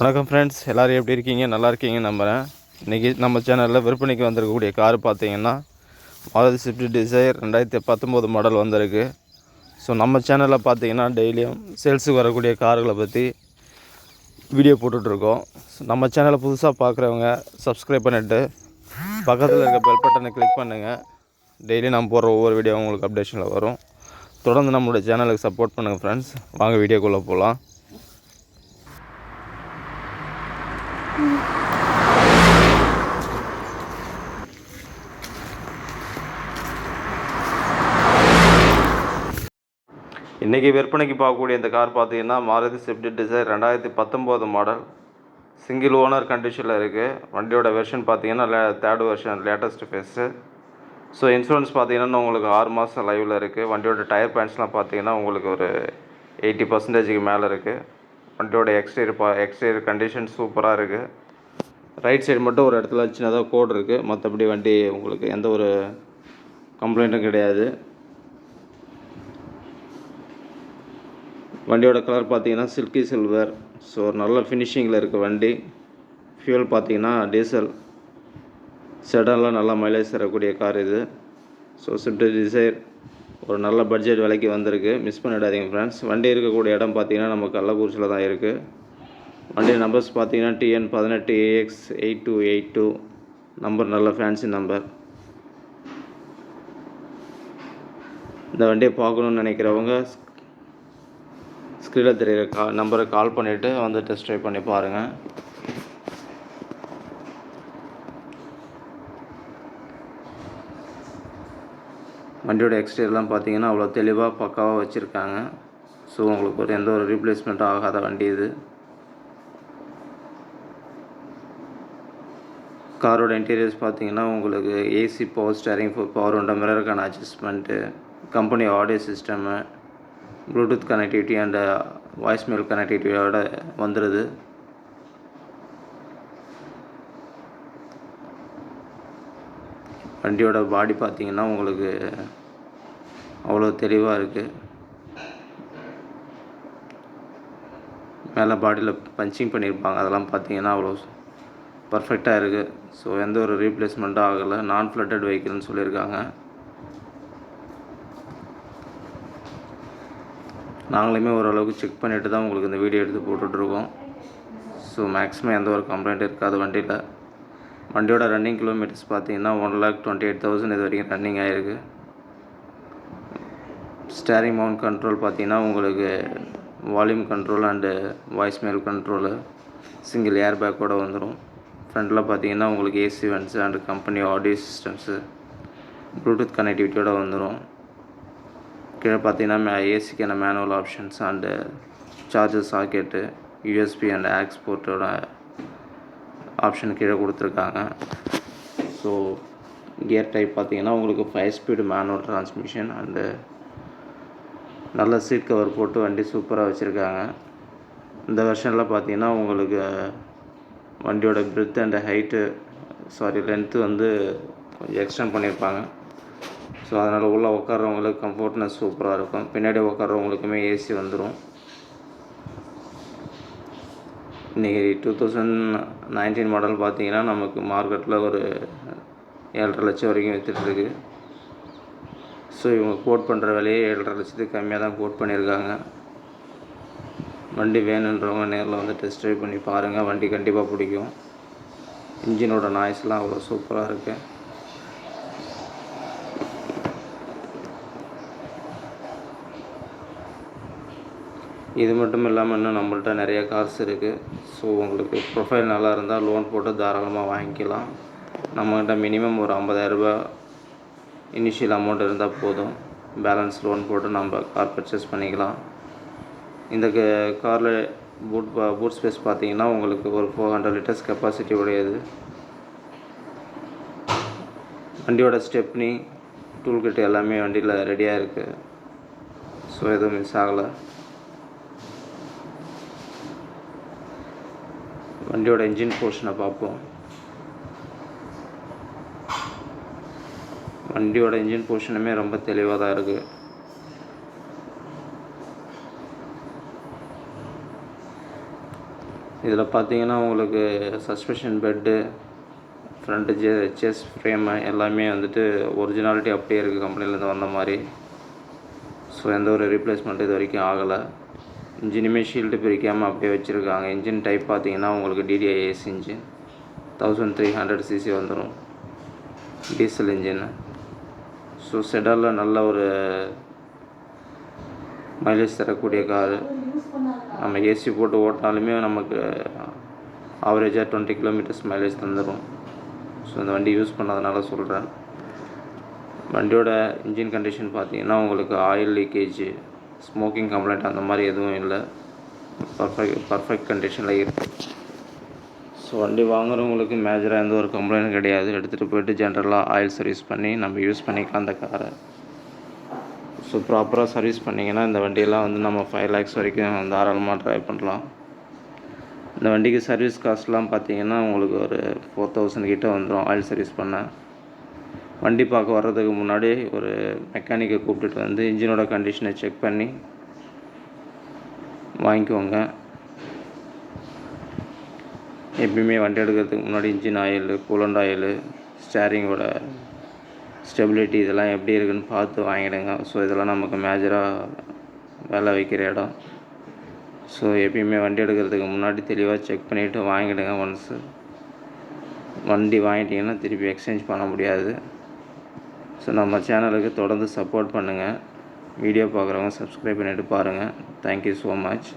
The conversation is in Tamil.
வணக்கம் ஃப்ரெண்ட்ஸ் எல்லோரும் எப்படி இருக்கீங்க? நல்லா இருக்கீங்க நம்புகிறேன் இன்றைக்கி நம்ம சேனலில் விற்பனைக்கு வந்திருக்கக்கூடிய கார் பார்த்தீங்கன்னா மாருதி ஸ்விஃப்ட் டிசைர் ரெண்டாயிரத்தி பத்தொம்போது மாடல் வந்திருக்கு. ஸோ நம்ம சேனலில் பார்த்தீங்கன்னா டெய்லியும் சேல்ஸுக்கு வரக்கூடிய கார்களை பற்றி வீடியோ போட்டுட்ருக்கோம். ஸோ நம்ம சேனலை புதுசாக பார்க்குறவங்க சப்ஸ்கிரைப் பண்ணிவிட்டு பக்கத்தில் இருக்க பெல் பட்டனை கிளிக் பண்ணுங்கள் டெய்லி நான் போடுற ஒவ்வொரு வீடியோ உங்களுக்கு அப்டேஷனில் வரும். தொடர்ந்து நம்மளுடைய சேனலுக்கு சப்போர்ட் பண்ணுங்கள் ஃப்ரெண்ட்ஸ் வாங்க வீடியோக்குள்ளே போகலாம் இன்றைக்கி விற்பனைக்கு பார்க்கக்கூடிய இந்த கார் பார்த்தீங்கன்னா மாருதி ஸ்விஃப்ட் டிசைர் ரெண்டாயிரத்தி பத்தொம்போது மாடல் சிங்கிள் ஓனர் கண்டிஷனில் இருக்குது வண்டியோட வெர்ஷன் பார்த்தீங்கன்னா லே third version latest phase so insurance பார்த்தீங்கன்னா உங்களுக்கு ஆறு மாதம் லைவில் இருக்குது வண்டியோட டயர் பேண்ட்ஸ்லாம் பார்த்தீங்கன்னா உங்களுக்கு ஒரு எயிட்டி பர்சன்டேஜுக்கு மேலே இருக்குது வண்டியோட எக்ஸ்டீரியர் பா எக்ஸ்டீரியர் கண்டிஷன் சூப்பராக இருக்குது ரைட் சைடு மட்டும் ஒரு இடத்துல சின்னதாக கோடு இருக்குது மற்றபடி வண்டி உங்களுக்கு எந்த ஒரு கம்ப்ளைண்ட்டும் கிடையாது. வண்டியோட கலர் பார்த்தீங்கன்னா சில்கி சில்வர் ஸோ நல்ல ஃபினிஷிங்கில் இருக்க வண்டி. ஃபியூல் பார்த்தீங்கன்னா டீசல் செடன்லாம் நல்லா மைலேஜ் தரக்கூடிய கார் இது. ஸோ ஸ்விஃப்ட் டிசைர் ஒரு நல்ல பட்ஜெட் விலைக்கு வந்திருக்கு. மிஸ் பண்ணிடாதீங்க ஃப்ரெண்ட்ஸ் வண்டி இருக்கக்கூடிய இடம் பார்த்தீங்கன்னா நம்ம கள்ளக்குறிச்சியில் தான் இருக்குது வண்டி நம்பர்ஸ் பார்த்தீங்கன்னா டிஎன் பதினெட்டு AX eight two eight two number நல்ல ஃபேன்சி நம்பர் இந்த வண்டியை பார்க்கணுன்னு நினைக்கிறவங்க ஸ்க்ரீனில் தெரிகிற கா நம்பரை கால் பண்ணிவிட்டு வந்து டெஸ்ட் ட்ரைவ் பண்ணி பாருங்கள் வண்டியோட எக்ஸ்டீரியர்லாம் பார்த்தீங்கன்னா அவ்வளோ தெளிவாக பக்காவாக வச்சுருக்காங்க. ஸோ உங்களுக்கு ஒரு எந்த ஒரு ரீப்ளேஸ்மெண்ட்டும் ஆகாத வண்டி இது. காரோட இன்டீரியர்ஸ் பார்த்தீங்கன்னா உங்களுக்கு ஏசி பவர் ஸ்டேரிங் பவர் உண்ட மிரருக்கான adjustment company audio system Bluetooth connectivity and voice mail கனெக்டிவிட்டியோட வந்துடுது வண்டியோட பாடி பார்த்தீங்கன்னா உங்களுக்கு அவ்வளோ தெளிவாக இருக்குது மேலே பாடியில் பஞ்சிங் பண்ணியிருப்பாங்க அதெல்லாம் பார்த்தீங்கன்னா அவ்வளோ பர்ஃபெக்டாக இருக்குது ஸோ எந்த ஒரு ரீப்ளேஸ்மெண்ட்டும் ஆகலை. நான் ஃப்ளட்டட் வெஹிக்கிள்னு சொல்லியிருக்காங்க. நாங்களுமே ஓரளவுக்கு செக் பண்ணிவிட்டு தான் உங்களுக்கு இந்த வீடியோ எடுத்து போட்டுட்ருக்கோம். ஸோ மேக்ஸிமம் எந்த ஒரு கம்ப்ளைண்ட் இருக்காது வண்டியில். வண்டியோட ரன்னிங் கிலோமீட்டர்ஸ் பார்த்தீங்கன்னா one lakh twenty eight thousand இது வரைக்கும் ரன்னிங் ஆகிருக்கு ஸ்டேரிங் மவுண்ட் கண்ட்ரோல் பார்த்தீங்கன்னா உங்களுக்கு volume control and voice mail control single air பேக்கோடு வந்துடும் ஃப்ரண்ட்டில் பார்த்தீங்கன்னா உங்களுக்கு AC vents and company audio systems Bluetooth கனெக்டிவிட்டியோடு வந்துடும் கீழே பார்த்தீங்கன்னா மே ஏசிக்கான manual options and charger socket USB and ஆக்ஸ்போர்ட்டோட option கீழே கொடுத்துருக்காங்க. ஸோ கியர் டைப் பார்த்தீங்கன்னா உங்களுக்கு five speed manual transmission and நல்ல சீட் கவர் போட்டு வண்டி சூப்பராக வச்சுருக்காங்க. இந்த வெர்ஷனில் பார்த்தீங்கன்னா உங்களுக்கு வண்டியோட breadth and height sorry length வந்து கொஞ்சம் எக்ஸ்டெண்ட் பண்ணியிருப்பாங்க ஸோ அதனால் உள்ளே உட்காறவங்களுக்கு கம்ஃபர்ட்னஸ் சூப்பராக இருக்கும். பின்னாடி உட்காறவங்களுக்குமே ஏசி வந்துடும் இன்றைக்கி டூ தௌசண்ட் நைன்டீன் மாடல் பார்த்தீங்கன்னா நமக்கு மார்க்கெட்டில் ஒரு ஏழரை லட்சம் வரைக்கும் விற்றுட்டுருக்கு ஸோ இவங்க கோட் பண்ணுற விலையே ஏழரை லட்சத்துக்கு கம்மியாக தான் கோட் பண்ணியிருக்காங்க வண்டி வேணுன்றவங்க நேரில் வந்து டெஸ்ட் ட்ரைவ் பண்ணி பாருங்கள் வண்டி கண்டிப்பாக பிடிக்கும். இன்ஜினோட நாய்ஸ்லாம் அவ்வளோ சூப்பராக இருக்குது இது மட்டும் இல்லாமல் இன்னும் நம்மள்ட்ட நிறைய கார்ஸ் இருக்குது ஸோ உங்களுக்கு ப்ரொஃபைல் நல்லா இருந்தால் லோன் போட்டு தாராளமாக வாங்கிக்கலாம். நம்மகிட்ட மினிமம் ஒரு ஐம்பதாயிரரூபா இனிஷியல் அமௌண்ட் இருந்தால் போதும். பேலன்ஸ் லோன் போட்டு நம்ம கார் பர்ச்சேஸ் பண்ணிக்கலாம். இந்த காரில் பூட் பூட் ஸ்பேஸ் பார்த்தீங்கன்னா உங்களுக்கு ஒரு ஃபோர் ஹண்ட்ரட் லிட்டர்ஸ் கெப்பாசிட்டி உடையது. வண்டியோட ஸ்டெப்னி டூல் கிட் எல்லாமே வண்டியில் ரெடியாக இருக்குது ஸோ எதுவும் மிஸ் ஆகலை. வண்டியோட இன்ஜின் போர்ஷனை பார்ப்போம். வண்டியோட இன்ஜின் போர்ஷனுமே ரொம்ப தெளிவாக தான் இருக்குது இதில் பார்த்தீங்கன்னா உங்களுக்கு suspension bed front chassis frame எல்லாமே வந்துட்டு ஒரிஜினாலிட்டி அப்படியே இருக்குது கம்பெனிலேருந்து வந்த மாதிரி. ஸோ எந்த ஒரு ரீப்ளேஸ்மெண்ட் இது வரைக்கும் ஆகலை. இன்ஜினுமே ஷீல்டு பிரிக்காமல் அப்படியே வச்சுருக்காங்க. இன்ஜின் டைப் பார்த்தீங்கன்னா உங்களுக்கு DDIS engine thousand three hundred CC வந்துடும் டீசல் இன்ஜின் ஸோ செடலில் நல்ல ஒரு மைலேஜ் தரக்கூடிய காரு நம்ம ஏசி போட்டு ஓட்டினாலுமே நமக்கு ஆவரேஜாக டுவெண்ட்டி கிலோமீட்டர்ஸ் மைலேஜ் தந்துடும் ஸோ இந்த வண்டி யூஸ் பண்ணதுனால சொல்கிறேன் வண்டியோட இன்ஜின் கண்டிஷன் பார்த்தீங்கன்னா உங்களுக்கு ஆயில் லீக்கேஜ் ஸ்மோக்கிங் கம்ப்ளைண்ட் அந்த மாதிரி எதுவும் இல்லை. பர்ஃபெக்ட் பர்ஃபெக்ட் கண்டிஷனில் இருக்குது ஸோ வண்டி வாங்குறவங்களுக்கு மேஜராக எந்த ஒரு கம்ப்ளைண்ட்டும் கிடையாது. எடுத்துகிட்டு போயிட்டு ஜென்ரலாக ஆயில் சர்வீஸ் பண்ணி நம்ம யூஸ் பண்ணிக்கலாம் அந்த காரை ஸோ ப்ராப்பராக சர்வீஸ் பண்ணிங்கன்னா இந்த வண்டியெல்லாம் வந்து நம்ம ஃபைவ் லேக்ஸ் வரைக்கும் தாராளமாக ட்ரைவ் பண்ணலாம். இந்த வண்டிக்கு சர்வீஸ் காஸ்ட்லாம் பார்த்தீங்கன்னா உங்களுக்கு ஒரு ஃபோர் தௌசண்ட் கிட்டே வந்துடும் ஆயில் சர்வீஸ் பண்ண. வண்டி பார்க்க வர்றதுக்கு முன்னாடி ஒரு மெக்கானிக்கை கூப்பிட்டுட்டு வந்து இன்ஜினோட கண்டிஷனை செக் பண்ணி வாங்கிக்கோங்க. எப்பயுமே வண்டி எடுக்கிறதுக்கு முன்னாடி இன்ஜின் ஆயில் கூலண்ட் ஆயில் ஸ்டேரிங்கோட ஸ்டெபிலிட்டி இதெல்லாம் எப்படி இருக்குன்னு பார்த்து வாங்கிடுங்க. ஸோ இதெல்லாம் நமக்கு மேஜராக வேலை வைக்கிற இடம். ஸோ எப்பயுமே வண்டி எடுக்கிறதுக்கு முன்னாடி தெளிவாக செக் பண்ணிவிட்டு வாங்கிடுங்க. ஒன்ஸு வண்டி வாங்கிட்டிங்கன்னா திருப்பி எக்ஸ்சேஞ்ச் பண்ண முடியாது. ஸோ நம்ம சேனலுக்கு தொடர்ந்து சப்போர்ட் பண்ணுங்கள் வீடியோ பார்க்குறவங்க சப்ஸ்கிரைப் பண்ணிவிட்டு பாருங்கள் தேங்க்யூ ஸோ மச்